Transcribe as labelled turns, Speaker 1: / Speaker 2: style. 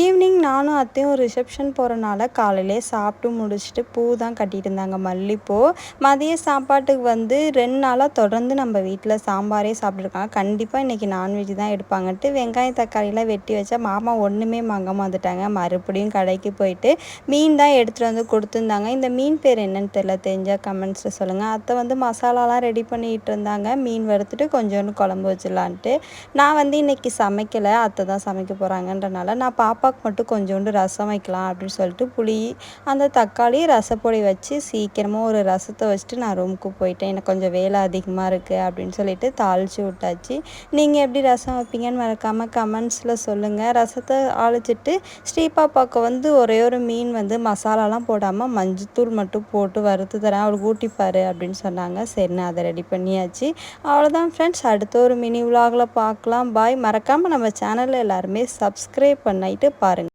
Speaker 1: Evening நானும் அத்தையும் reception போகிறனால காலையிலே சாப்பிட்டு முடிச்சுட்டு பூ தான் கட்டிட்டு இருந்தாங்க. மல்லிப்பூ. மதிய சாப்பாட்டுக்கு வந்து ரெண்டு நாளாக தொடர்ந்து நம்ம வீட்டில் சாம்பாரே சாப்பிட்ருக்காங்க கண்டிப்பாக இன்றைக்கி நான்வெஜ் தான் எடுப்பாங்கன்ட்டு வெங்காயம் தக்காளிலாம் வெட்டி வச்சா மாமா ஒன்றுமே மங்க வந்துட்டாங்க மறுபடியும் கடைக்கு போயிட்டு மீன் தான் எடுத்துகிட்டு வந்து கொடுத்துருந்தாங்க. இந்த மீன் பேர் என்னன்னு தெரியல தெரிஞ்சால் கமெண்ட்ஸில் சொல்லுங்கள் அத்தை வந்து மசாலாலாம் ரெடி பண்ணிகிட்டு இருந்தாங்க. மீன் வறுத்துட்டு கொஞ்சோண்டு குழம்பு வச்சிடலான்ட்டு. நான் வந்து இன்றைக்கி சமைக்கலை. அத்தை தான் சமைக்க போகிறாங்கன்றனால நான் பாப்பாவுக்கு மட்டும் கொஞ்சோண்டு ரசம் வைக்கலாம் அப்படின்னு சொல்லிட்டு புளி அந்த தக்காளி ரசப்பொடி வச்சு சீக்கிரமாக ஒரு ரசத்தை வச்சுட்டு நான் ரூமுக்கு போயிட்டேன். எனக்கு கொஞ்சம் வேலை அதிகமாக இருக்குது அப்படின்னு சொல்லிட்டு தாளித்து விட்டாச்சு. நீங்கள் எப்படி ரசம் வைப்பீங்கன்னு மறக்காமல் கமெண்ட்ஸில் சொல்லுங்கள் ரசத்தை ஆளிச்சிட்டு ஸ்ரீபாப்பாவுக்கு வந்து ஒரே ஒரு மீன் வந்து மசாலாலாம் போடாமல் மஞ்சத்தூள் மட்டும் போட்டு வறுத்து தரேன். அவளுக்கு ஊட்டிப்பாரு அப்படின்னு சொன்னாங்க. சரி நான் அதை ரெடி பண்ணியாச்சு. அவ்வளோதான் ஃப்ரெண்ட்ஸ் அடுத்த ஒரு மினி விலாகில் பார்க்கலாம் பாய் மறக்காமல் நம்ம சேனலில் எல்லாருமே சப்ஸ்கிரைப் பண்ணிட்டு பாருங்கள்